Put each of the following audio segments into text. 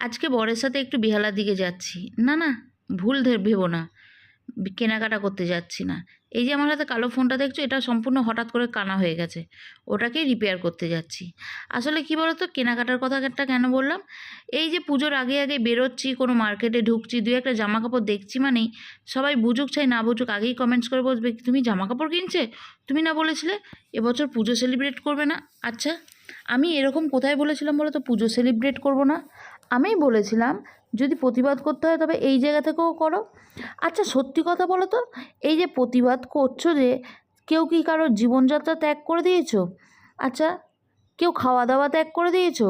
আজকে বরের সাথে একটু বেহালার দিকে যাচ্ছি। না না, ভুল ভেবো না। কেনাকাটা করতে যাচ্ছি না। এই যে আমার হাতে কালো ফোনটা দেখছ, এটা সম্পূর্ণ হঠাৎ করে কানা হয়ে গেছে। ওটাকেই রিপেয়ার করতে যাচ্ছি। আসলে কি বলতো, কেনাকাটার কথাটা কেন বললাম? এই যে পুজোর আগে আগে বেরোচ্ছি, কোনো মার্কেটে ঢুকছি দু একটা জামা কাপড় দেখছি মানেই সবাই বুঝুক চাই, না বুঝুক, আগেই কমেন্টস করে বলবে তুমি জামা কাপড় কিনছে? তুমি না বলেছিলে, এবছর পুজো সেলিব্রেট করবে না। আচ্ছা আমি এরকম কোথায় বলেছিলাম বলো তো পুজো সেলিব্রেট করব না? আমি বলেছিলাম, যদি প্রতিবাদ করতে হয় তবে এই জায়গা থেকেও করো। আচ্ছা সত্যি কথা বলো তো, এই যে প্রতিবাদ করছ যে কেউ কি কারোর জীবনযাত্রা ত্যাগ করে দিয়েছ? আচ্ছা কেউ খাওয়া দাওয়া ত্যাগ করে দিয়েছ?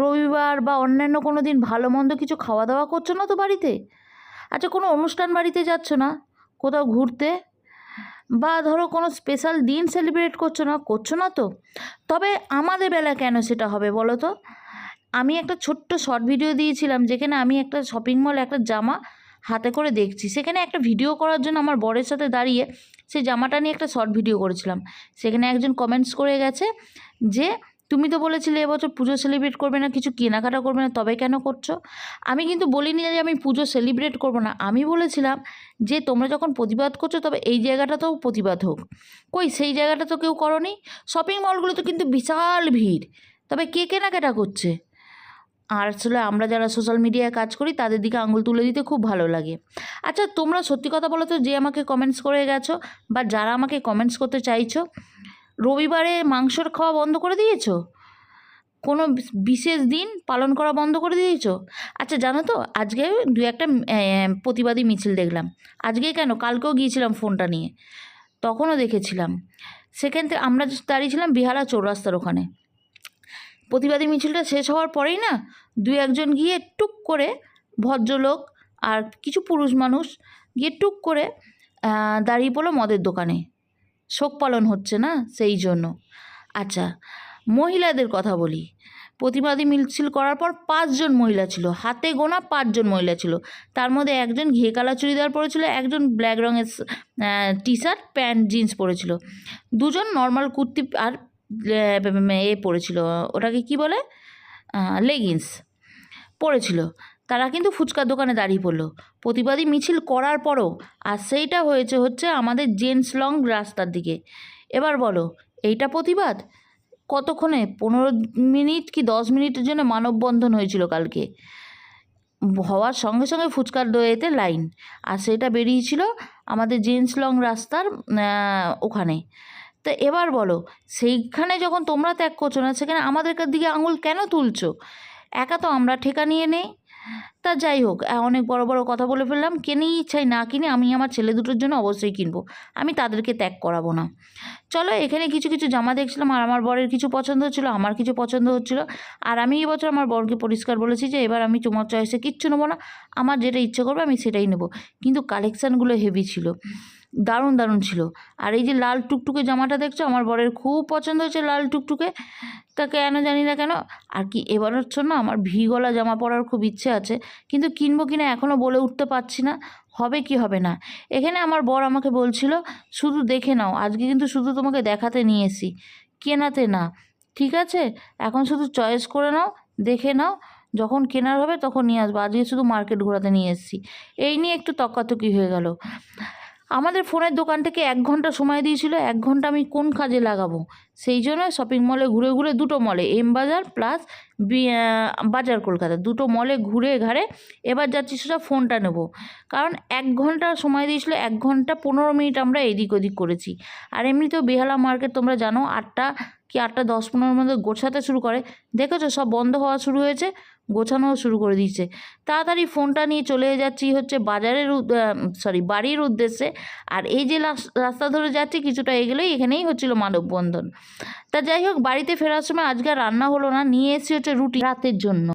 রবিবার বা অন্যান্য কোনো দিন ভালো মন্দ কিছু খাওয়া দাওয়া করছ না তো বাড়িতে? আচ্ছা কোনো অনুষ্ঠান বাড়িতে যাচ্ছ না? কোথাও ঘুরতে? বা ধরো কোনো স্পেশাল দিন সেলিব্রেট করছ না? করছ না তো? তবে আমাদের বেলা কেন সেটা হবে বলো তো? আমি একটা ছোট্ট শর্ট ভিডিও দিয়েছিলাম, যেখানে আমি একটা শপিং মলে একটা জামা হাতে করে দেখছি। সেখানে একটা ভিডিও করার জন্য আমার বরের সাথে দাঁড়িয়ে সেই জামাটা নিয়ে একটা শর্ট ভিডিও করেছিলাম। সেখানে একজন কমেন্টস করে গেছে যে, তুমি তো বলেছিলে এবছর পুজো সেলিব্রেট করবে না, কিছু কেনাকাটা করবে না, তবে কেন করছ? আমি কিন্তু বলিনি যে আমি পুজো সেলিব্রেট করব না। আমি বলেছিলাম যে, তোমরা যখন প্রতিবাদ করছ, তবে এই জায়গাটাতেও প্রতিবাদ হোক। কই, সেই জায়গাটা তো কেউ করনি? শপিং মলগুলোতে কিন্তু বিশাল ভিড়। তবে কে কেনাকাটা করছে? আর আসলে আমরা যারা সোশ্যাল মিডিয়ায় কাজ করি, তাদের দিকে আঙুল তুলে দিতে খুব ভালো লাগে। আচ্ছা তোমরা সত্যি কথা বলো তো যে আমাকে কমেন্টস করে গেছো বা যারা আমাকে কমেন্টস করতে চাইছো, রবিবারে মাংসর খাওয়া বন্ধ করে দিয়েছ? কোনো বিশেষ দিন পালন করা বন্ধ করে দিয়েছ? আচ্ছা জানো তো, আজকে দু একটা প্রতিবাদী মিছিল দেখলাম। আজকে কেন? কালকেও গিয়েছিলাম ফোনটা নিয়ে। তখনও দেখেছিলাম। সেখান থেকে আমরা দাঁড়িয়েছিলাম বিহারা চৌরাস্তার ওখানে। প্রতিবাদী মিছিলটা শেষ হওয়ার পরেই না দু একজন গিয়ে টুক করে ভদ্রলোক আর কিছু পুরুষ মানুষ গিয়ে টুক করে দাঁড়িয়ে পড়ল মদের দোকানে। শোক পালন হচ্ছে না সেই জন্য। আচ্ছা মহিলাদের কথা বলি। প্রতিবাদী মিছিল করার পর পাঁচজন মহিলা ছিল, হাতে গোনা পাঁচজন মহিলা ছিল। তার মধ্যে একজন ঘিয়ে কালা চুড়িদার পরেছিল, একজন ব্ল্যাক রঙের টি শার্ট প্যান্ট, জিন্স পরেছিল। দুজন নর্মাল কুর্তি আর এ পরেছিল ওটাকে কি বলে? লেগিংস পরেছিল তারা কিন্তু ফুচকার দোকানে দাঁড়িয়ে পড়ল। প্রতিবাদী মিছিল করার পরও, আর সেইটা হয়েছে হচ্ছে আমাদের জেন্টস লং রাস্তার দিকে। এবার বলো, এইটা প্রতিবাদ? কতক্ষণে? পনেরো মিনিট কি দশ মিনিটের জন্য মানববন্ধন হয়েছিল কালকে। হওয়ার সঙ্গে সঙ্গে ফুচকার দোয়েতে লাইন আর সেটা বেরিয়েছিল আমাদের জেন্টস লং রাস্তার ওখানে। তা এবার বলো, সেইখানে যখন তোমরা ত্যাগ করছ না, সেখানে আমাদের দিকে আঙুল কেন তুলছো? একা তো আমরা ঠেকা নিয়ে নেই। তা যাই হোক অনেক বড় বড় কথা বলে ফেললাম। কিনেই ইচ্ছাই না কিনে আমি আমার ছেলে দুটোর জন্য অবশ্যই কিনবো। আমি তাদেরকে ত্যাগ করাবো না। চলো, এখানে কিছু কিছু জামা দেখছিলাম। আর আমার বরের কিছু পছন্দ হচ্ছিল, আমার কিছু পছন্দ হচ্ছিল। আর আমি এবছর আমার বরকে পরিষ্কার বলেছি যে, এবার আমি তোমার চয়েসে কিচ্ছু নেব না। আমার যেটা ইচ্ছে করবে আমি সেটাই নেব। কিন্তু কালেকশানগুলো হেভি ছিল। দারুণ দারুণ ছিল। আর এই যে লাল টুকটুকে জামাটা দেখছ? আমার বরের খুব পছন্দ হয়েছে লাল টুকটুকে। তা কেন জানি না কেন? আর কি, এবার হচ্ছে না আমার ভি গলা জামা পরার খুব ইচ্ছে আছে। কিন্তু কিনবো কিনা এখনও বলে উঠতে পারছি না। হবে কি হবে না? এখানে আমার বর আমাকে বলছিল, শুধু দেখে নাও। আজকে কিন্তু শুধু তোমাকে দেখাতে নিয়ে এসি। কেনাতে না। ঠিক আছে? এখন শুধু চয়েস করে নাও, দেখে নাও। যখন কেনার হবে তখন নিয়ে আসব। আজকে শুধু মার্কেট ঘোরাতে নিয়ে এসেছি। এই নিয়ে একটু তকাতকি হয়ে গেল। আমাদের ফোনের দোকান থেকে এক ঘণ্টা সময় দিয়েছিল, এক ঘণ্টা আমি কোন কাজে লাগাবো? সেই জন্য শপিং মলে ঘুরে ঘুরে দুটো মলে এম বাজার প্লাস বাজার কলকাতা। দুটো মলে ঘুরে ঘাড়ে এবার যাচ্ছি সোজা ফোনটা নেব। কারণ এক ঘণ্টা সময় দিয়েছিল, এক ঘণ্টা পনেরো মিনিট আমরা এদিক ওদিক করেছি। আর এমনিতেও বেহালা মার্কেট তোমরা জানো, আটটা কি আটটা দশ পনেরোর মধ্যে গোছাতে শুরু করে। দেখেছ, সব বন্ধ হওয়া শুরু হয়েছে, গোছানোও শুরু করে দিয়েছে। তাড়াতাড়ি ফোনটা নিয়ে চলে যাচ্ছি হচ্ছে বাজারের সরি বাড়ির উদ্দেশ্যে। আর এই যে রাস্তা ধরে যাচ্ছি, কিছুটা এগেলেই এখানেই হচ্ছিল মানববন্ধন। তা যাই হোক, বাড়িতে ফেরার সময় আজকে রান্না হলো না। নিয়ে এসেছি হচ্ছে রুটি রাতের জন্য।